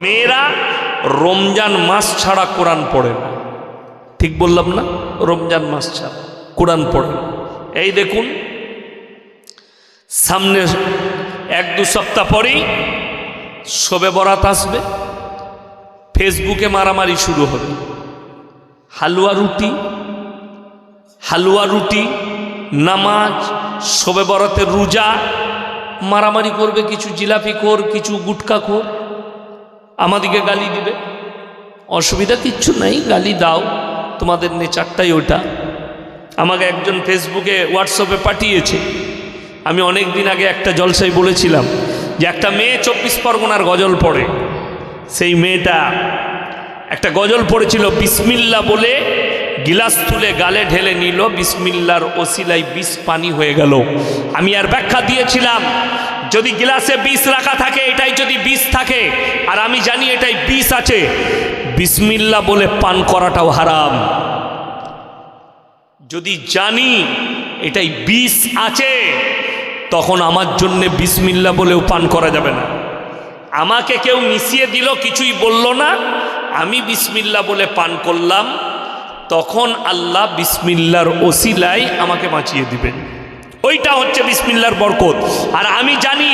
মেয়েরা রমজান মাস ছাড়া কোরআন পড়ে না। ঠিক বললাম না? রমজান মাস ছাড়া কোরআন পড়ে না। এই দেখুন, সামনে এক দু সপ্তাহ পরেই শোবে বরাত আসবে, ফেসবুকে মারামারি শুরু হবে। হালুয়া রুটি হালুয়া রুটি, নামাজ, শোবে বরাতের রোজা, মারামারি করবে কিছু জিলাপি খোর, কিছু গুটকা খোর। আমাদিকে গালি দিবে। অসুবিধা কিচ্ছু নাই, গালি দাও। তোমাদের নেচারটাই ওটা। আমাকে একজন ফেসবুকে, হোয়াটসঅ্যাপে পাঠিয়েছে। আমি অনেক দিন আগে একটা জলসায় বলেছিলাম যে একটা মেয়ে চব্বিশ পরগনার গজল পড়ে। সেই মেয়েটা একটা গজল পড়েছিল, বিসমিল্লা বলে গিলাস তুলে গালে ঢেলে নিল, বিসমিল্লার ওসিলাই বিষ পানি হয়ে গেল। আমি আর ব্যাখ্যা দিয়েছিলাম যদি গিলাসে বিষ রাখা থাকে, এটাই যদি বিষ থাকে, আর আমি জানি এটাই বিষ আছে, বিসমিল্লা বলে পান করাটাও হারাম। যদি জানি এটাই বিষ আছে, তখন আমার জন্যে বিসমিল্লা বলেও পান করা যাবে না। আমাকে কেউ মিশিয়ে দিল, কিছুই বলল না, আমি বিসমিল্লা বলে পান করলাম, তখন আল্লাহ বিসমিল্লার ওসিলাই আমাকে বাঁচিয়ে দিবেন। ওইটা হচ্ছে বিসমিল্লার বরকত। আর আমি জানি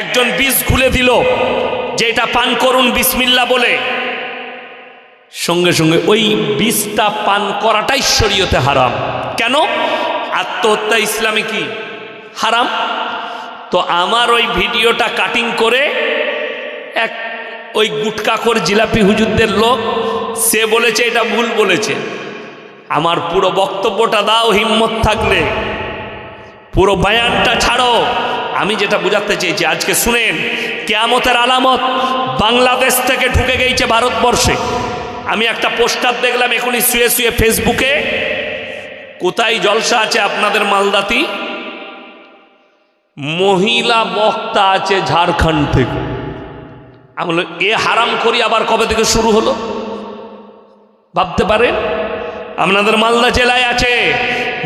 একজন বিষ খুলে দিল, যে এটা পান করুন বিসমিল্লা বলে। সঙ্গে সঙ্গে ওই বিষটা পান করাটাই শরীয়তে হারাম। কেন? আত্মহত্যা ইসলামে কি? হারাম? তো আমার ওই ভিডিওটা কাটিং করে এক ওই গুটকাখোর জিলাপি হুজুরদের লোক, সে বলেছে, এটা ভুল বলেছে। আমার পুরো বক্তব্যটা দাও, হিম্মত থাকলে। পুরো বায়ানটা ছাড়ো। আমি যেটা বোঝাতে চেয়েছি আজকে শুনেন কেয়ামতের আলামত বাংলাদেশ থেকে ঢুকে গেছে ভারতবর্ষে। আমি একটা পোস্টার দেখলাম এখনই শুয়ে শুয়ে ফেসবুকে। কোথায় জলসা আছে আপনাদের মালদাতি? মহিলা বক্তা আছে ঝাড়খণ্ড থেকে। আমি বললাম, এ হারাম করি আবার কবে থেকে শুরু হলো? ভাবতে পারেন? আপনাদের মালদা জেলায় আছে।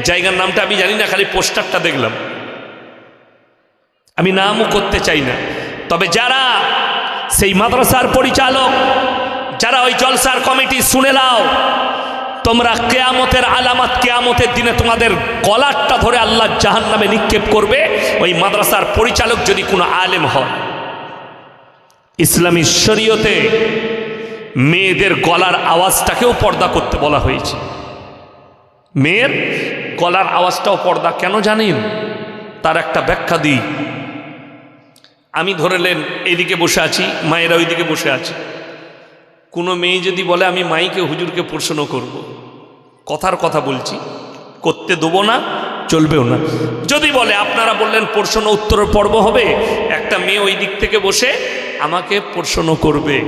জায়গার নামটা আমি জানি না, খালি পোস্টারটা দেখলাম। আমি নামও করতে চাই না। তবে যারা সেই মাদ্রাসার পরিচালক, যারা ওই জলসার কমিটি শুনে নাও, তোমরা কেয়ামতের আলামত, কেয়ামতের দিনে তোমাদের কলারটা ধরে আল্লাহ জাহান নামে নিক্ষেপ করবে। ওই মাদ্রাসার পরিচালক যদি কোনো আলেম হয়, ইসলামী শরীয়তে মেয়েদের গলার আওয়াজটাকেও পর্দা করতে বলা হয়েছে। মেয়ের গলার আওয়াজটাও পর্দা, কেন জানেন তার একটা ব্যাখ্যা দিই। আমি ধরেলেন এইদিকে বসে আছি, মায়েরা ওইদিকে বসে আছে। কোনো মেয়ে যদি বলে, আমি মাইকে, হুজুরকে প্রশ্ন করব। কথার কথা বলছি। করতে দেবো না, চলবেও না। যদি বলে, আপনারা বললেন প্রশ্ন উত্তরের পর্ব হবে, একটা মেয়ে ওই দিক থেকে বসে আমাকে প্রশ্ন করবে।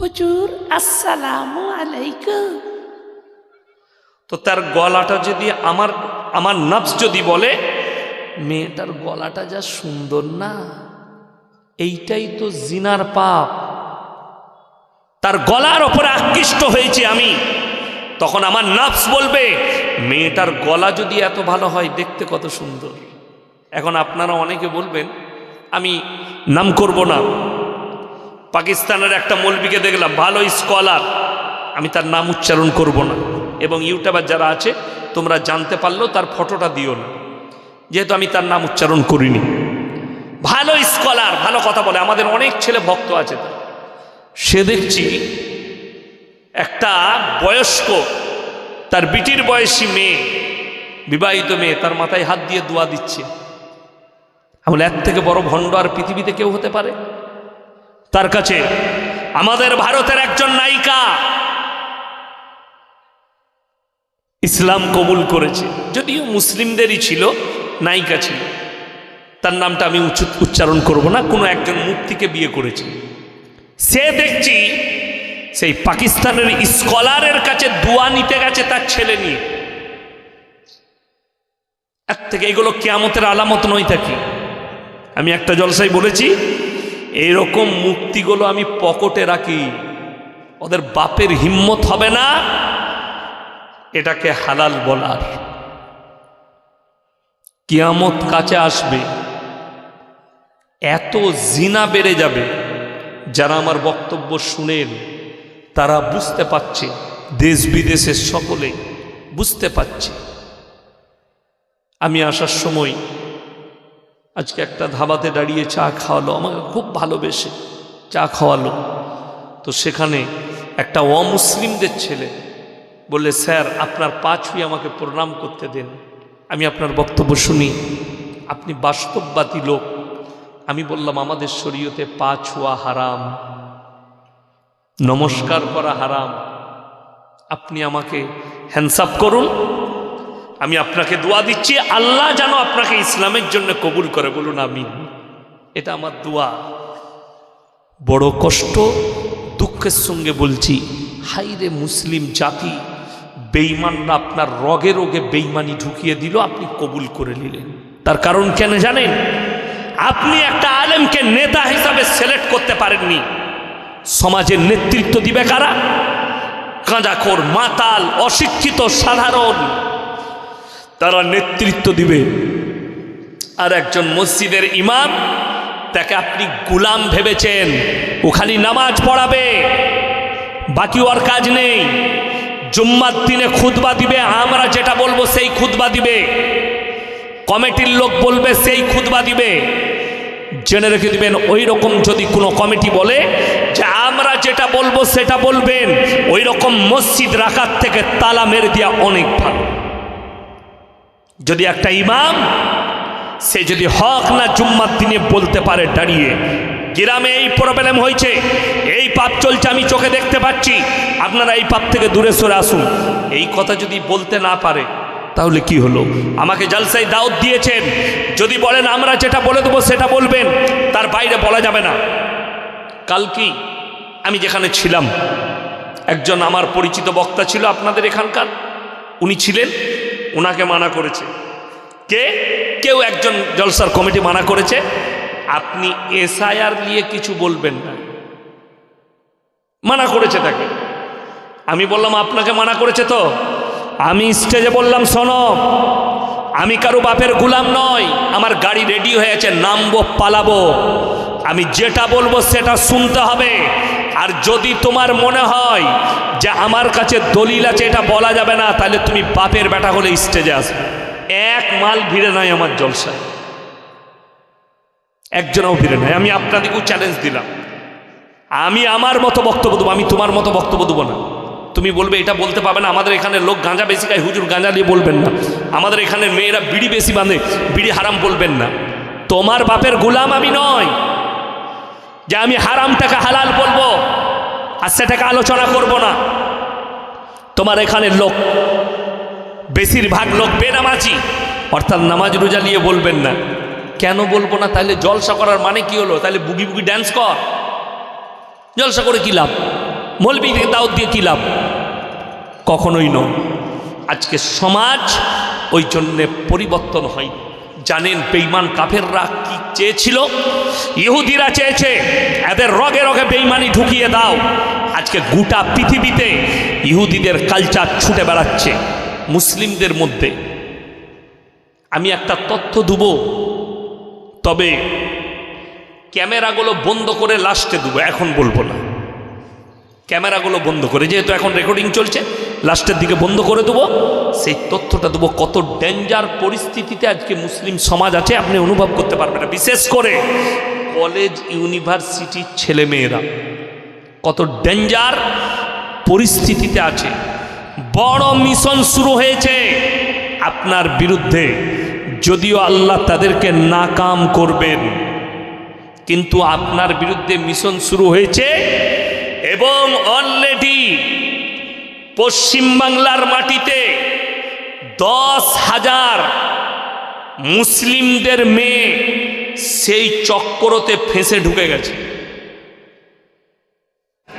হুজুর, আসসালামু আলাইকুম। তো তার গলাটা যদি আমার আমার নফস যদি বলে, মেয়েটার গলাটা যা সুন্দর না, এইটাই তো জিনার পাপ। তার গলার ওপরে আকৃষ্ট হয়েছে আমি। তখন আমার নফস বলবে, মেয়েটার গলা যদি এত ভালো হয়, দেখতে কত সুন্দর। এখন আপনারা অনেকে বলবেন, আমি নাম করব না। পাকিস্তানের একটা মৌলবিকে দেখলাম, ভালো স্কলার আমি তার নাম উচ্চারণ করব না। এবং ইউটিউবার যারা আছে, তোমরা জানতে পারলেও তার ফটোটা দিও না। যেহেতু আমি তার নাম উচ্চারণ করিনি। ভালো স্কলার ভালো কথা বলে। আমাদের অনেক ছেলে ভক্ত আছে সে দেখছি একটা বয়স্ক, তার বিটির বয়সী মেয়ে, বিবাহিত মেয়ে, তার মাথায় হাত দিয়ে দোয়া দিচ্ছে। আমলে এর থেকে বড় ভণ্ড আর পৃথিবীতে কেউ হতে পারে? তার কাছে, আমাদের ভারতের একজন নায়িকা ইসলাম কবুল করেছে। যদিও মুসলিমদেরই ছিল, নায়িকা ছিল। তার নামটা আমি উচ্চ- উচ্চারণ করব না, কোনো একজন মুক্তিকে বিয়ে করেছে। সে দেখছি সেই পাকিস্তানের স্কলারের কাছে দোয়া নিতে গেছে তার ছেলে নিয়ে। এক থেকে এগুলো কেয়ামতের আলামত নয় থাকি আমি একটা জলসাই বলেছি এইরকম মুক্তিগুলো আমি পকেটে রাখি, ওদের বাপের হিম্মত হবে না এটাকে হালাল বলার। কিয়ামত কাছে আসবে, এত জিনা বেড়ে যাবে, যারা আমার বক্তব্য শুনেন, তারা বুঝতে পারছে, দেশ বিদেশের সকলে বুঝতে পারছে। আমি আসার সময় আজকে একটা ধাবাতে দাঁড়িয়ে চা খাওয়ালো, আমাকে খুব ভালোবেসে চা খাওয়ালো। তো সেখানে একটা অমুসলিমদের ছেলে বললে, স্যার, আপনার পা ছুঁয়ে আমাকে প্রণাম করতে দেন। আমি আপনার বক্তব্য শুনি। আপনি বাস্তববাদী লোক। আমি বললাম, আমাদের শরীয়তে পা ছোঁয়া হারাম। নমস্কার করা হারাম। আপনি আমাকে হ্যান্ডসাপ করুন। আমি আপনাকে দোয়া দিচ্ছি। আল্লাহ যেন আপনাকে ইসলামের জন্য কবুল করে। বলুন আমি এটা আমার দোয়া। বড় কষ্ট, দুঃখের সঙ্গে বলছি হাইরে মুসলিম জাতি বেইমানরা আপনার রগে রোগে বেইমানি ঢুকিয়ে দিল, আপনি কবুল করে নিলেন। তার কারণ কেন জানেন? আপনি একটা আলেমকে নেতা হিসাবে সিলেক্ট করতে পারেননি। সমাজের নেতৃত্ব দিবে কারা? কাঁজাখোর মাতাল, অশিক্ষিত, সাধারণ। তারা নেতৃত্ব দিবে। আর একজন মসজিদের ইমাম, তাকে আপনি গুলাম ভেবেছেন ও খালি নামাজ পড়াবে। বাকি ওর কাজ নেই। জুম্মার দিনে খুদবা দিবে, আমরা যেটা বলব সেই খুদবা দিবে। কমিটির লোক বলবে সেই খুদবা দিবে। জেনে রেখে দিবেন ওই রকম যদি কোনো কমিটি বলে যে আমরা যেটা বলব সেটা বলবেন ওই রকম মসজিদ রাখার থেকে তালা মেরে দেওয়া অনেক ভালো। যদি একটা ইমাম, সে যদি হক না জুম্মার দিনে বলতে পারে দাঁড়িয়ে, গ্রামে এই প্রবলেম হয়েছে পাপ চলছে, আমি চোখে দেখতে পাচ্ছি। আপনারা এই পাপ থেকে দূরে সরে আসুন। এই কথা যদি বলতে না পারে, তাহলে কি হলো? আমাকে জালসাই দাওয়াত দিয়েছেন। যদি বলেন, আমরা যেটা বলে দেবো, সেটা বলবেন। তার বাইরে বলা যাবে না। কাল কি? আমি যেখানে ছিলাম, একজন আমার পরিচিত বক্তা ছিল আপনাদের এখানকার। উনি ছিলেন ওনাকে মানা করেছে। কে? কেউ একজন জলসার কমিটি মানা করেছে। আপনি এসআইআর নিয়ে কিছু বলবেন না। মানা করেছে তাকে। আমি বললাম, আপনাকে মানা করেছে তো? আমি স্টেজে বললাম, শোনো, আমি কারও বাপের গুলাম নয় আমার গাড়ি রেডি হয়েছে নামবো, পালাবো। আমি যেটা বলব সেটা শুনতে হবে। আর যদি তোমার মনে হয় যে আমার কাছে দলিল আছে, এটা বলা যাবে না, তাহলে তুমি বাপের বেটা হলে স্টেজে আসবে। এক মাল ভিড়ে নাই আমার জলসায়। একজনও ভিড়ে নাই। আমি আপনাদেরকেও চ্যালেঞ্জ দিলাম। আমি আমার মতো বক্তব্য দেবো, আমি তোমার মতো বক্তব্য দেবো না। তুমি বলবে, এটা বলতে পাবে না। আমাদের এখানে লোক গাঁজা বেশি খায়, হুজুর গাঁজা নিয়ে বলবেন না। আমাদের এখানে মেয়েরা বিড়ি বেশি বাঁধে, বিড়ি হারাম বলবেন না। তোমার বাপের গোলাম আমি নয় যে আমি হারামটাকে হালাল বলব, আর সেটাকে আলোচনা করব না। তোমার এখানের লোক, বেশিরভাগ লোক বেনামাজি, অর্থাৎ নামাজ রোজা নিয়ে বলবেন না। কেন বলব না? তাহলে জলসা করার মানে কি হলো? তাহলে বুগি বুগি ড্যান্স কর। জলসা করে কী লাভ? মলবি দাওয়াত দিয়ে কী লাভ? কখনোই নয়। আজকে সমাজ ওই জন্যে পরিবর্তন হয় জানেন বেইমান কাফেররা কি চেয়েছিল? ইহুদিরা চেয়েছে, এদের রগে রগে বেইমানি ঢুকিয়ে দাও। আজকে গোটা পৃথিবীতে ইহুদিদের কালচার ছুটে বেড়াচ্ছে। মুসলিমদের মধ্যে। আমি একটা তথ্য দেব। তবে ক্যামেরাগুলো বন্ধ করে লাস্টে দেবো, এখন বলব না। ক্যামেরাগুলো বন্ধ করে, যেহেতু এখন রেকর্ডিং চলছে, লাস্টের দিকে বন্ধ করে দেবো। সেই তথ্যটা দেবো, কত ডেঞ্জার পরিস্থিতিতে আজকে মুসলিম সমাজ আছে, আপনি অনুভব করতে পারবেন না। বিশেষ করে কলেজ ইউনিভার্সিটির ছেলেমেয়েরা, কত ডেঞ্জার পরিস্থিতিতে আছে। বড় মিশন শুরু হয়েছে আপনার বিরুদ্ধে, যদিও আল্লাহ তাদেরকে নাকাম করবেন। কিন্তু আপনার বিরুদ্ধে মিশন শুরু হয়েছে এবং অলরেডি পশ্চিমবাংলার মাটিতে দশ হাজার মুসলিমদের মেয়ে সেই চক্করতে ফেঁসে ঢুকে গেছে।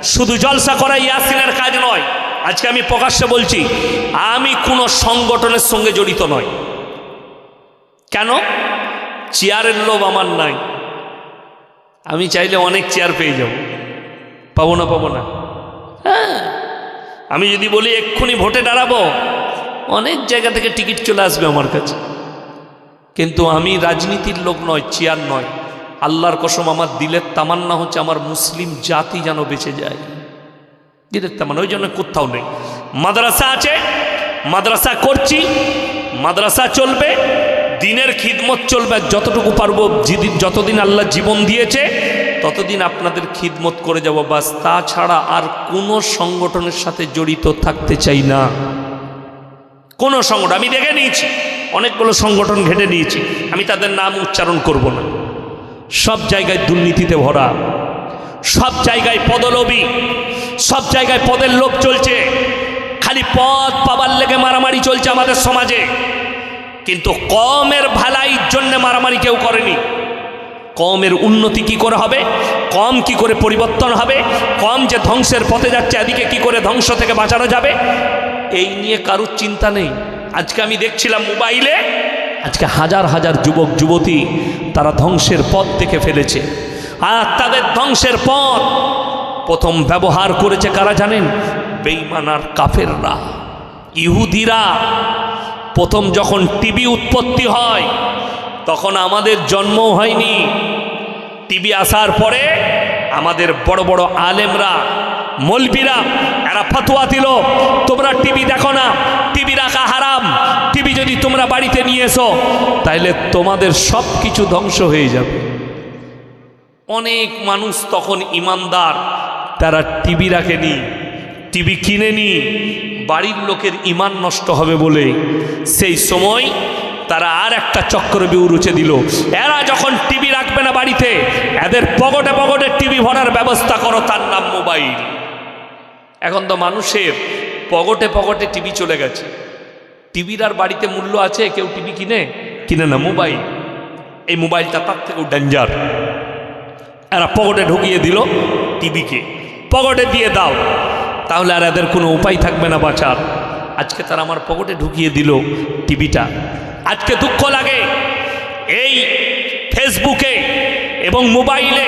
শুধু জলসা করা ইয়াসিনের কাজ নয়, আজকে আমি প্রকাশ্যে বলছি, আমি কোনো সংগঠনের সঙ্গে জড়িত নয় কেন? চেয়ারের লোভ আমার নাই। আমি চাইলে অনেক চেয়ার পেয়ে যাব। পাবো না পাবো না। হ্যাঁ আমি যদি বলি এক্ষুনি ভোটে দাঁড়াবো, অনেক জায়গা থেকে টিকিট চলে আসবে আমার কাছে। কিন্তু আমি রাজনীতির লোক নয়, চেয়ার নয়। আল্লাহর কসম, আমার দিলের তামান্না হচ্ছে আমার মুসলিম জাতি যেন বেঁচে যায়। দিলের তামান্না, ওই জন্য কোথাও নেই। মাদ্রাসা আছে, মাদ্রাসা করছি, মাদ্রাসা চলবে। দিনের খিদমত চলবে, যতটুকু পারব যতদিন আল্লাহ জীবন দিয়েছে, ততদিন আপনাদের খিদমত করে যাব। বাস, তাছাড়া আর কোনো সংগঠনের সাথে জড়িত থাকতে চাই না। কোনো সংগঠন, আমি দেখে নিয়েছি, অনেকগুলো সংগঠন ঘেটে নিয়েছি, আমি তাদের নাম উচ্চারণ করব না। সব জায়গায় দুর্নীতিতে ভরা, সব জায়গায় পদলোভী, সব জায়গায় পদের লোভ চলছে, খালি পদ পাবার লেগে মারামারি চলছে আমাদের সমাজে। কিন্তু কমের ভালাইর জন্য মারামারি কেউ করেনি। কমের উন্নতি কি করে হবে? কম কি করে পরিবর্তন হবে? কম যে ধ্বংসের পথে যাচ্ছে, এদিকে কি করে ধ্বংস থেকে বাঁচানো যাবে? এই নিয়ে কারুর চিন্তা নেই। আজকে আমি দেখছিলাম মোবাইলে, আজকে হাজার হাজার যুবক, যুবতী তারা ধ্বংসের পথ দেখে ফেলেছে। আর তাদের ধ্বংসের পথ প্রথম ব্যবহার করেছে কারা জানেন? বেইমানার কাফেররা। ইহুদিরা প্রথম যখন টিভি উৎপত্তি হয়, তখন আমাদের জন্মও হয়নি। টিভি আসার পরে আমাদের বড় বড় আলেমরা, মলবিরা, এরা ফতোয়া দিল, তোমরা টিভি দেখো না টিভি রাখা হারাম টিভি যদি তোমরা বাড়িতে নিয়ে এসো, তাইলে তোমাদের সব কিছু ধ্বংস হয়ে যাবে। অনেক মানুষ তখন ইমানদার, তারা টিভি রাখেনি টিভি কিনেনি বাড়ির লোকের ইমান নষ্ট হবে বলে সেই সময় তারা আর একটা চক্র বিউরুচে দিল। এরা যখন টিভি রাখবে না বাড়িতে, এদের পকেটে পকেটে টিভি ভরার ব্যবস্থা করো তার নাম মোবাইল। এখন তো মানুষের পকেটে পকেটে টিভি চলে গেছে। টিভির আর বাড়িতে মূল্য আছে, কেউ টিভি কিনে? কিনে না, মোবাইল। এই মোবাইলটা তার থেকেও ডেঞ্জার। এরা পকেটে ঢুকিয়ে দিল টিভিকে। পকেটে দিয়ে দাও। তাহলে আর এদের কোনো উপায় থাকবে না বাঁচার। আজকে তারা আমার পকেটে ঢুকিয়ে দিল টিভিটা। আজকে দুঃখ লাগে। এই ফেসবুকে এবং মোবাইলে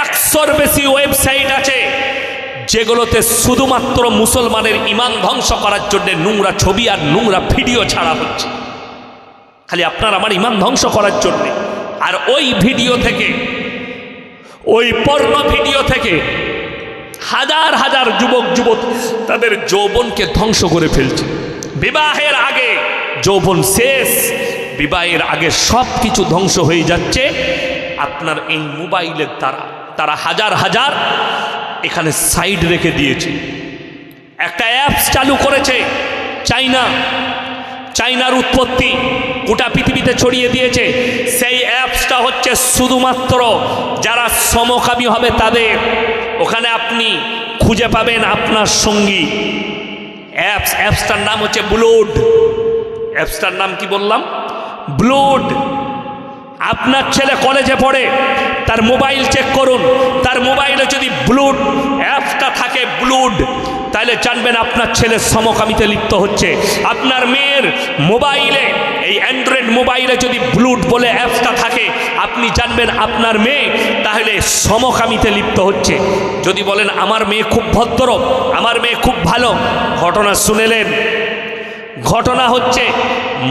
একশোর বেশি ওয়েবসাইট আছে, যেগুলোতে শুধুমাত্র মুসলমানের ইমান ধ্বংস করার জন্য নোংরা ছবি আর নোংরা ভিডিও ছাড়া হচ্ছে। খালি আপনার আমার ইমান ধ্বংস করার জন্যে। আর ওই ভিডিও থেকে, ওই পর্ণ ভিডিও থেকে হাজার হাজার যুবক যুবক তাদের যৌবনকে ধ্বংস করে ফেলছে। বিবাহের আগে যৌবন শেষ, বিবাহের আগে সব কিছু ধ্বংস হয়ে যাচ্ছে। আপনার এই মোবাইলের দ্বারা তারা হাজার হাজার এখানে সাইড রেখে দিয়েছে। একটা অ্যাপস চালু করেছে চাইনা। চাইনার উৎপত্তি গোটা পৃথিবীতে ছড়িয়ে দিয়েছে। সেই অ্যাপসটা হচ্ছে শুধুমাত্র যারা সমকামী হবে তাদের। ওখানে আপনি খুঁজে পাবেন আপনার সঙ্গী। অ্যাপস, অ্যাপসটার নাম হচ্ছে ব্লুড। অ্যাপসটার নাম কি বললাম? ব্লুড। আপনার ছেলে কলেজে পড়ে, তার মোবাইল চেক করুন। তার মোবাইলে যদি ব্লুড, অ্যাপসটা থাকে ব্লুড তাহলে জানবেন আপনার ছেলে সমকামিতে লিপ্ত হচ্ছে। আপনার মেয়ের মোবাইলে এই অ্যান্ড্রয়েড মোবাইলে যদি ব্লুট বলে অ্যাপসটা থাকে, আপনি জানবেন আপনার মেয়ে তাহলে সমকামিতে লিপ্ত হচ্ছে। যদি বলেন, আমার মেয়ে খুব ভদ্র, আমার মেয়ে খুব ভালো, ঘটনা শুনেলেন। ঘটনা হচ্ছে,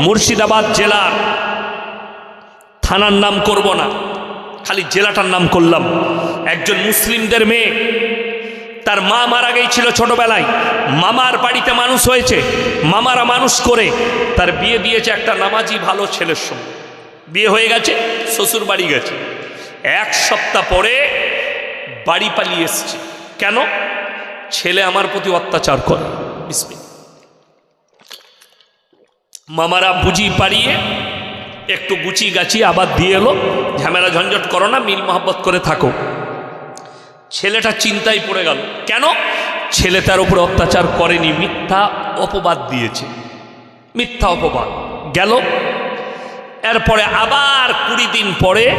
মুর্শিদাবাদ জেলার থানার নাম করব না, খালি জেলাটার নাম করলাম। একজন মুসলিমদের মেয়ে তার মা মারা গিয়েছিল ছোটবেলায়। মামার বাড়িতে মানুষ হয়েছে। মামারা মানুষ করে তার বিয়ে দিয়েছে একটা নামাজি ভালো ছেলের সঙ্গে। বিয়ে হয়ে গেছে, শ্বশুর বাড়ি গেছে। এক সপ্তাহ পরে বাড়ি পালিয়ে এসছে। কেন? ছেলে আমার প্রতি অত্যাচার করে। মামারা বুঝি পারিয়ে একটু গুছি গাছি আবার দিয়ে এলো। ঝামেলা ঝঞ্ঝট করো না, মিল মহব্বত করে থাকো। ছেলেটা চিন্তায় পড়ে গেল। কেন? ছেলে তার উপরে অত্যাচার করেনি, মিথ্যা অপবাদ দিয়েছে। মিথ্যা অপবাদ। গেল। এরপরে আবার কুড়ি দিন পরে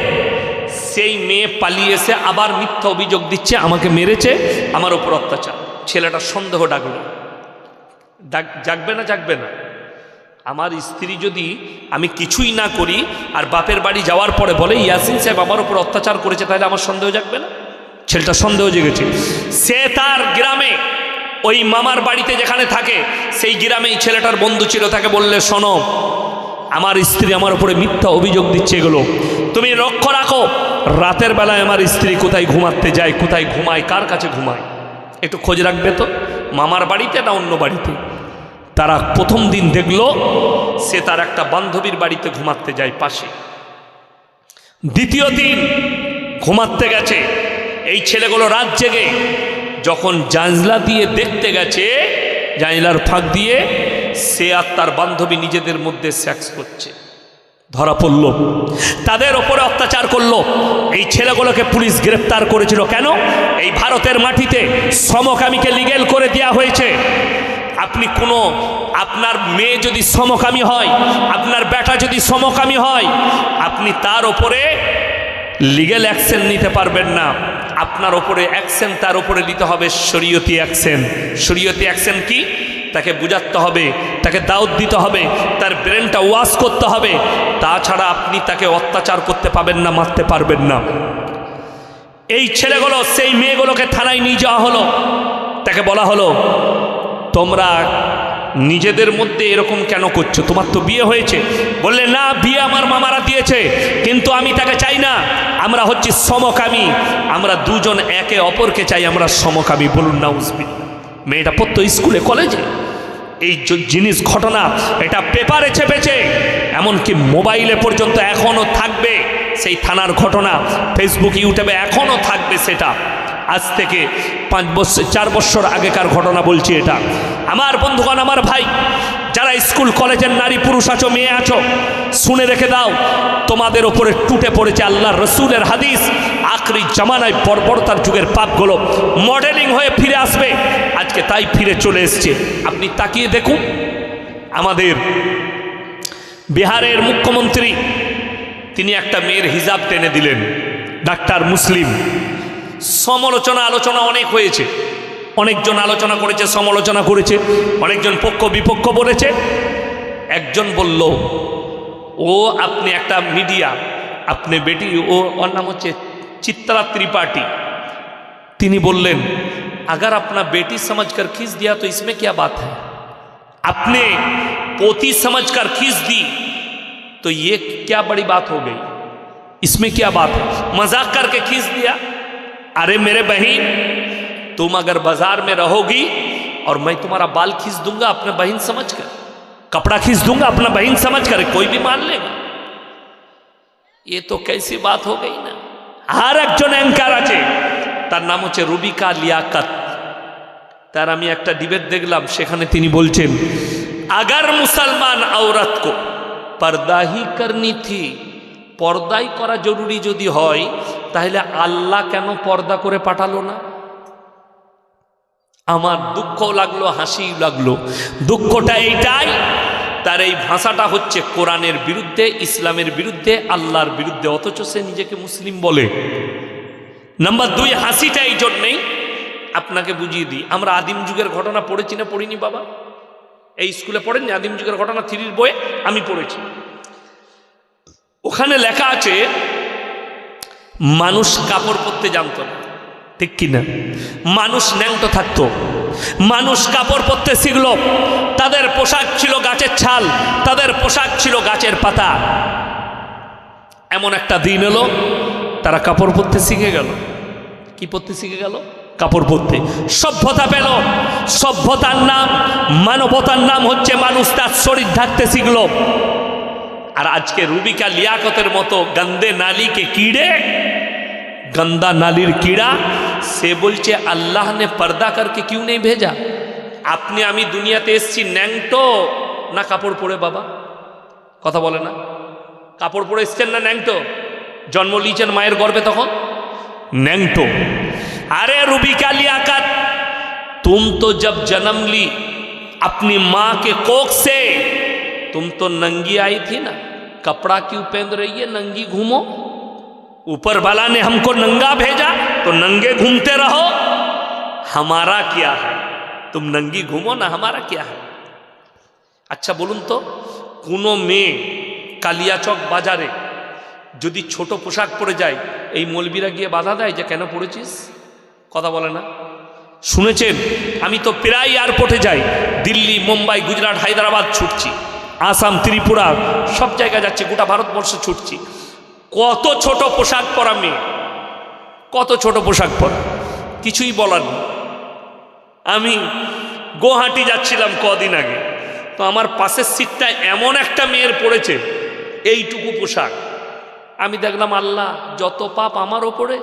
সেই মেয়ে পালিয়ে এসে আবার মিথ্যা অভিযোগ দিচ্ছে, আমাকে মেরেছে, আমার উপর অত্যাচার। ছেলেটা সন্দেহ ডাকলো। ডাক- জাগবে না জাগবে না। আমার স্ত্রী যদি আমি কিছুই না করি, আর বাপের বাড়ি যাওয়ার পরে বলে, ইয়াসিন সাহেব, আমার উপর অত্যাচার করেছে, তাহলে আমার সন্দেহ জাগবে না? ছেলেটা সন্দেহ জেগেছে। সে তার গ্রামে, ওই মামার বাড়িতে যেখানে থাকে, সেই গ্রামেই ছেলেটার বন্ধু ছিল, তাকে বললে, শোনো, আমার স্ত্রী আমার উপরে মিথ্যা অভিযোগ দিচ্ছে এগুলো। তুমি লক্ষ্য রাখো, রাতের বেলায় আমার স্ত্রী কোথায় ঘুমাতে যায়, কোথায় ঘুমায়, কার কাছে ঘুমায়? একটু খোঁজ রাখবে তো? মামার বাড়িতে না অন্য বাড়িতে? তারা প্রথম দিন দেখল, সে তার একটা বান্ধবীর বাড়িতে ঘুমাতে যায় পাশে। দ্বিতীয় দিন ঘুমাতে গেছে। এই ছেলেগুলো রাত জেগে যখন জানলা দিয়ে দেখতে গেছে, জানলার ফাঁক দিয়ে সে আর তার বান্ধবী নিজেদের মধ্যে সেক্স করছে। ধরা পড়ল। তাদের ওপরে অত্যাচার করল। এই ছেলেগুলোকে পুলিশ গ্রেপ্তার করেছিল। কেন? এই ভারতের মাটিতে সমকামীকে লিগেল করে দেওয়া হয়েছে। আপনি কোনো, আপনার মেয়ে যদি সমকামী হয়, আপনার বেটা যদি সমকামী হয়, আপনি তার ওপরে লিগেল অ্যাকশন নিতে পারবেন না। আপনার ওপরে অ্যাকশন তার ওপরে নিতে হবে শরীয়তি অ্যাকশন শরীয়তি অ্যাকশন কি? তাকে বুঝাতে হবে, তাকে দাউদ দিতে হবে, তার ব্রেনটা ওয়াশ করতে হবে। তাছাড়া আপনি তাকে অত্যাচার করতে পাবেন না, মারতে পারবেন না। এই ছেলেগুলো, সেই মেয়েগুলোকে থানায় নিয়ে যাওয়া হলো। তাকে বলা হলো, তোমরা নিজেদের মধ্যে এরকম কেন করছ? তোমার তো বিয়ে হয়েছে। বললে, না, বিয়ে আমার মামারা দিয়েছে, কিন্তু আমি তাকে চাই না। আমরা হচ্ছি সমকামী। আমরা দুজন একে অপরকে চাই, আমরা সমকামী। বলুন না উসবি মেয়েটা পড়তো স্কুলে, কলেজে। এই জিনিস, ঘটনা, এটা পেপারে চেপেছে। এমনকি মোবাইলে পর্যন্ত এখনও থাকবে সেই থানার ঘটনা। ফেসবুক, ইউটিউবে এখনও থাকবে সেটা। আজ থেকে পাঁচ বছর, চার বছর আগেকার ঘটনা বলছি এটা। আমার বন্ধুগণ, আমার ভাই, যারা স্কুল, কলেজের নারী, পুরুষ আছো, মেয়ে আছো, শুনে রেখে দাও, তোমাদের ওপরে টুটে পড়েছে আল্লাহ রসুলের হাদিস। আখরি জামানায় বর্বরতার যুগের পাপগুলো মডেলিং হয়ে ফিরে আসবে। আজকে তাই ফিরে চলে এসছে। আপনি তাকিয়ে দেখুন, আমাদের বিহারের মুখ্যমন্ত্রী, তিনি একটা মেয়ের হিজাব টেনে দিলেন, ডাক্তার মুসলিম। সমালোচনা, আলোচনা অনেক হয়েছে। অনেকজন আলোচনা করেছে সমালোচনা করেছে অনেকজন পক্ষ বিপক্ষ বলেছে একজন বলল ও আপনি একটা মিডিয়া আপনি বেটি ও ওর নাম হচ্ছে চিত্রা ত্রিপাঠী তিনি বললেন अगर अपना बेटी समझकर खींच दिया तो इसमें क्या बात है अपने पोती समझकर खींच दी तो ये क्या बड़ी बात हो गई इसमें क्या बात है मजाक करके खींच दिया अरे मेरे बहन तुम अगर बाजार में रहोगी और मैं तुम्हारा बाल खींच दूंगा अपने बहन समझ कर कपड़ा खींच दूंगा अपना बहन समझ कर कोई भी मान लेगा ये तो कैसी बात हो गई না আর একজন অ্যাঙ্কার আছে তার নাম হচ্ছে রুবিকা লিয়াকাত তার আমি একটা ডিবেট দেখলাম সেখানে তিনি বলছেন আগার মুসলমান আওরাত কো পর্দাহি করনি থি পর্দাই করা জরুরি যদি হয় তাহলে আল্লাহ কেন পর্দা করে পাঠালো না আমার দুঃখ লাগল হাসি লাগল। দুঃখটা এইটাই, তার এই ভাষাটা হচ্ছে কোরআনের বিরুদ্ধে, ইসলামের বিরুদ্ধে, আল্লাহর বিরুদ্ধে। অথচ সে নিজেকে মুসলিম বলে। নাম্বার দুই, হাসিটা এই জন্যেই আপনাকে বুঝিয়ে দিই। আমরা আদিম যুগের ঘটনা পড়েছি না পড়িনি, বাবা? এই স্কুলে পড়েননি? আদিম যুগের ঘটনা থ্রির বইয়ে আমি পড়েছি। ওখানে লেখা আছে, মানুষ কাপড় পরতে জানতো না। ঠিক কিনা? মানুষ ন্যাংটো থাকতো। মানুষ কাপড় পরতে শিখল। তাদের পোশাক ছিল গাছের ছাল, তাদের পোশাক ছিল গাছের পাতা। এমন একটা দিন এলো, তারা কাপড় পরতে শিখে গেল। কি পরতে শিখে গেল? কাপড় পরতে। সভ্যতা পেল। সভ্যতার নাম, মানবতার নাম হচ্ছে মানুষ তার শরীর ঢাকতে শিখল। আর আজকে রুবিকা লিয়াকতের মতো গন্দে নালিকে কিড়ে गंदा नालीर कीड़ा সে বলছে আল্লাহ নে পর্দা করকে কিউ নেই ভেজা আপনি আমি দুনিয়াতে এসছি ন্যাংটো না কাপড় পরে বাবা কথা বলে না কাপড় পরে এসছেন না ন্যাংটো জন্ম লিয়েছেন মায়ের গর্ভে তখন ন্যাংটো अरे रूबिका लियाकत तुम तो जब जन्म ली अपनी माँ के कोख से तुम तो नंगी आई थी ना कपड़ा क्यों पहन रही है नंगी घूमो ऊपर वाला ने हमको नंगा भेजा तो नंगे घूमते रहो हमारा क्या है तुम नंगी घूमो ना हमारा क्या है আচ্ছা বলুন তো কোনো মেয়ে কালিয়াচক বাজারে যদি ছোট পোশাক পরে যায় এই মলবিরা গিয়ে বাধা দেয় যে কেন পড়েছিস কথা বলে না শুনেছেন আমি তো প্রায় এয়ারপোর্টে যাই দিল্লি মুম্বাই গুজরাট হায়দ্রাবাদ ছুটছি আসাম ত্রিপুরা সব জায়গায় যাচ্ছি গোটা ভারতবর্ষ ছুটছি কত ছোট পোশাক পরা মেয়ে? কত ছোট পোশাক পরা? কিছুই বলার আমি গুয়াহাটি যাচ্ছিলাম কদিন আগে। তো আমার পাশের সিটটা এমন একটা মেয়ের পড়েছে, এইটুকু পোশাক। আমি দেখলাম, আল্লাহ, যত পাপ আমার ওপরে।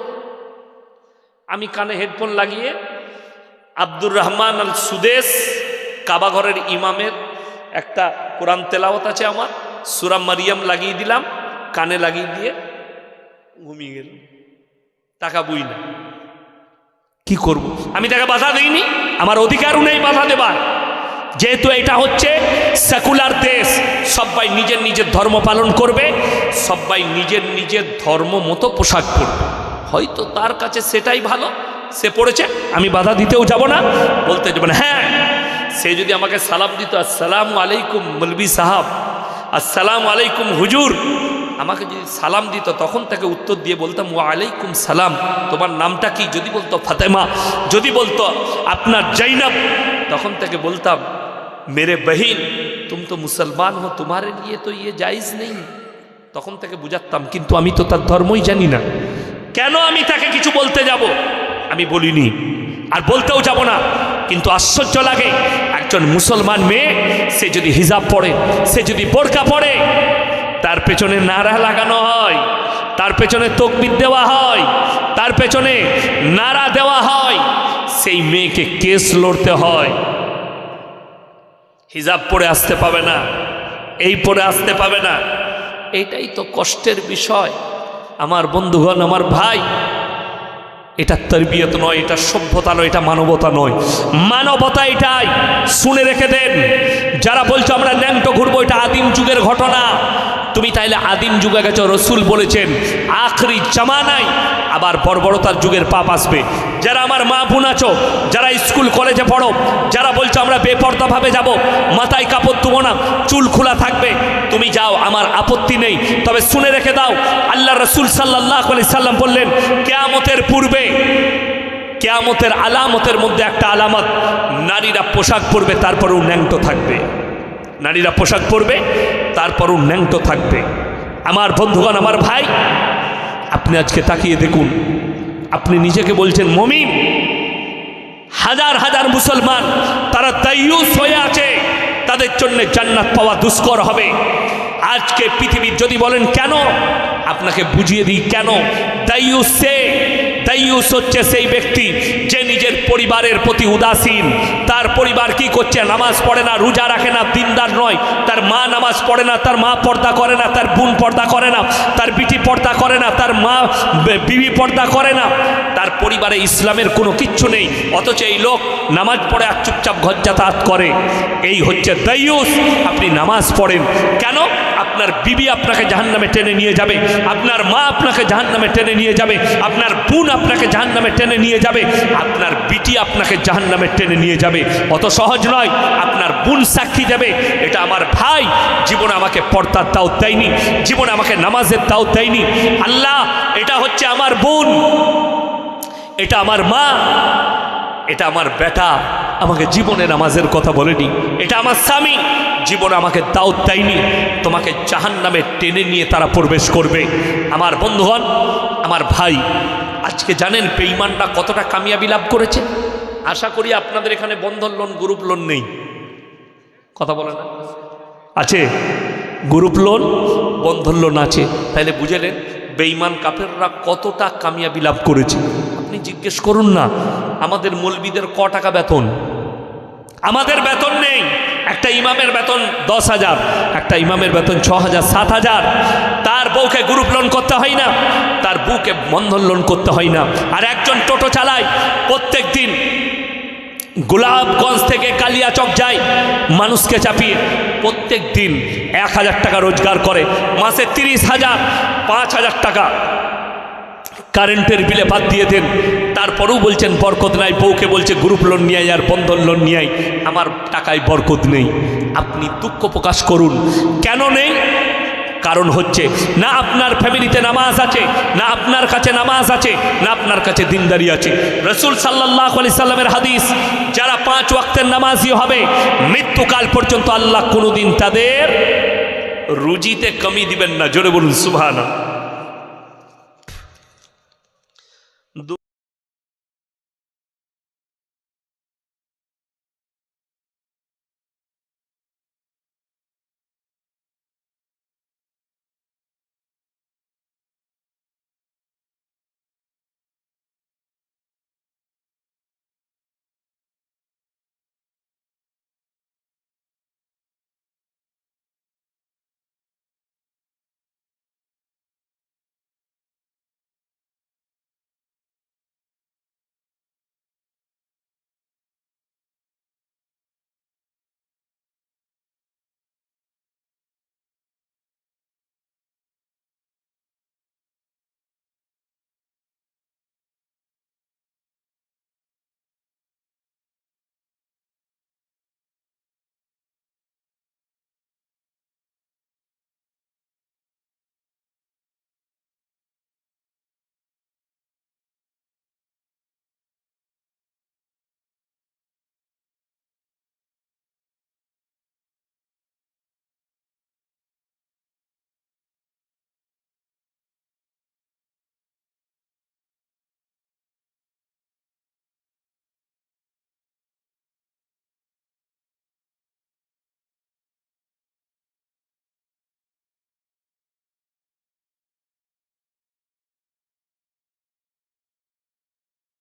আমি কানে হেডফোন লাগিয়ে আব্দুর রহমান আল সুদেশ কাবাঘরের ইমামের একটা কোরআন তেলাওয়াত আছে আমার সুরাম মারিয়াম লাগিয়ে দিলাম। কানে লাগিয়ে দিয়ে ঘুমিয়ে গেল। টাকা বুই না। কি করব? আমি তাকে বাধা দিইনি। আমার অধিকারও নেই বাধা দেবার। যেহেতু এটা হচ্ছে সেকুলার দেশ, সবাই নিজের নিজের ধর্ম পালন করবে, সবাই নিজের নিজের ধর্ম মতো পোশাক পরবে। হয়তো তার কাছে সেটাই ভালো, সে পড়েছে, আমি বাধা দিতেও যাব না। বলতে যাব না হ্যাঁ সে যদি আমাকে সালাম দিত, আসসালামু আলাইকুম মলবি সাহাব, আসসালামু আলাইকুম হুজুর। আমাকে যদি সালাম দিত, তখন তাকে উত্তর দিয়ে বলতাম ওয়া আলাইকুম সালাম, তোমার নামটা কি? যদি বলতো ফাতেমা, যদি বলতো আপনার জৈনব তখন তাকে বলতাম, মেরে বহিন, তুম তো মুসলমান হো তোমারে নিয়ে তো ইয়ে জায়জ নেই। তখন তাকে বুঝাতাম, কিন্তু আমি তো তার ধর্মই জানি না। কেন আমি তাকে কিছু বলতে যাব? আমি বলিনি, আর বলতেও যাব না। কিন্তু আশ্চর্য লাগে, একজন মুসলমান মেয়ে, সে যদি হিজাব পড়ে সে যদি বোরকা পড়ে তার পেছনে নারা লাগানো হয়, তার পেছনে তকবির দেওয়া হয়, তার পেছনে নারা দেওয়া হয়। সেই মেয়েকে কেস লড়তে হয়। হিজাব পরে আসতে পাবে না, এই পরে আসতে পাবে না। এটাই তো কষ্টের বিষয়। আমার বন্ধুগণ, আমার ভাই, এটা তরবিয়ত নয়, এটা সভ্যতা নয়, এটা মানবতা নয়। মানবতা এটাই। শুনে রেখে দেন, যারা বলছো আমরা ন্যাংটো ঘুরবো, এটা আদিম যুগের ঘটনা। তুমি তাইলে আদিম যুগে গেছো, রসুল বলেছেন, আখরি জামানায় আবার বর্বরতার যুগের পাপ আসবে। যারা আমার মা বোন আছো, যারা স্কুল, কলেজে পড়ো, যারা বলছো আমরা বেপর্দাভাবে যাব, মাথায় কাপড় তুবো না, চুল খোলা থাকবে, তুমি যাও, আমার আপত্তি নেই। তবে শুনে রেখে দাও আল্লাহ রসুল সাল্লাহ আলি সাল্লাম বললেন, কেয়ামতের পূর্বে, কেয়ামতের আলামতের মধ্যে একটা আলামত, নারীরা পোশাক পরবে, তারপরেও ন্যাংটো থাকবে। নারীরা পোশাক পরবে তারপরও ন্যাংটো থাকবে। আমার বন্ধুগণ, আমার ভাই, আপনি আজকে তাকিয়ে দেখুন। আপনি নিজেকে বলছেন, মমিন, হাজার হাজার মুসলমান, তারা দায়ুস হয়ে আছে, তাদের জন্য জান্নাত পাওয়া দুষ্কর হবে। আজকে পৃথিবীর যদি বলেন কেন, আপনাকে বুঝিয়ে দিই কেন দায়ুস সে দায়ুস হচ্ছে সেই ব্যক্তি যে নিজের পরিবারের প্রতি উদাসীন। তার পরিবার কি করছে? নামাজ পড়ে না, রোজা রাখে না, দিনদার নয়। তার মা নামাজ পড়ে না, তার মা পর্দা করে না, তার বোন পর্দা করে না, তার বিটি পর্দা করে না, তার মা বিবি পর্দা করে না। তার পরিবারে ইসলামের কোনো কিচ্ছু নেই। অথচ এই লোক নামাজ পড়ে আর চুপচাপ ঘর যাতায়াত করে। এই হচ্ছে দায়ুস। আপনি নামাজ পড়েন। কেন? আপনার বিবি আপনাকে জাহান্নামে টেনে নিয়ে যাবে। আপনার মা আপনাকে জাহান্নামে টেনে নিয়ে যাবে। আপনার বোন আপনাকে জাহান্নামে টেনে নিয়ে যাবে। আপনার বিটি আপনাকে জাহান্নামে টেনে নিয়ে যাবে। অত সহজ নয়। আপনার বোন সাক্ষী দেবে। এটা আমার ভাই। জীবনে আমাকে পর্দার দাও দেয়নি। জীবনে আমাকে নামাজের দাও দেয়নি। আল্লাহ, এটা হচ্ছে আমার বোন। এটা আমার মা, এটা আমার বেটা, আমাকে জীবনে নামাজের কথা বলেনি, এটা আমার স্বামী, জীবন আমাকে দাওয়াত দেয়নি, তোমাকে জাহান নামে টেনে নিয়ে তারা প্রবেশ করবে। আমার বন্ধুগণ, আমার ভাই, আজকে জানেন বেইমানরা কতটা কামিয়াবি লাভ করেছে? আশা করি আপনাদের এখানে বন্ধন লোন গ্রুপ লোন নেই। কথা বলে না? আছে। গ্রুপ লোন বন্ধন লোন আছে। তাহলে বুঝলেন বেইমান কাফেররা কতটা কামিয়াবি লাভ করেছে। আপনি জিজ্ঞেস করুন না, আমাদের মৌলবিদের ক টাকা বেতন? আমাদের বেতন নেই। একটা ইমামের বেতন দশ হাজার, একটা ইমামের বেতন ছ হাজার, সাত হাজার। তার বউকে গ্রুপ লোন করতে হয় না, তার বউকে বন্ধন লোন করতে হয় না। আর একজন টোটো চালায়, প্রত্যেক দিন গোলাপগঞ্জ থেকে কালিয়াচক যায়, মানুষকে চাপিয়ে প্রত্যেক দিন এক হাজার টাকা রোজগার করে, মাসে তিরিশ হাজার, পাঁচ হাজার টাকা। কারেন্টের বিলে বাদ দিয়ে দেন। তারপরেও বলছেন, বরকত নাই, বউকে বলছে, গ্রুপ লোন নিয়ে আর বন্ধন লোন নিয়ে আমার টাকায় বরকত নেই। আপনি দুঃখ প্রকাশ করুন। কেন নেই? কারণ হচ্ছে, না আপনার ফ্যামিলিতে নামাজ আছে, না আপনার কাছে নামাজ আছে, না আপনার কাছে দিনদারি আছে। রসুল সাল্লাহ আলি সাল্লামের হাদিস, যারা পাঁচ ওয়াক্তের নামাজি হবে, মৃত্যুকাল পর্যন্ত আল্লাহ কোনোদিন তাদের রুজিতে কমি দিবেন না। জোরে বলুন সুবহানা До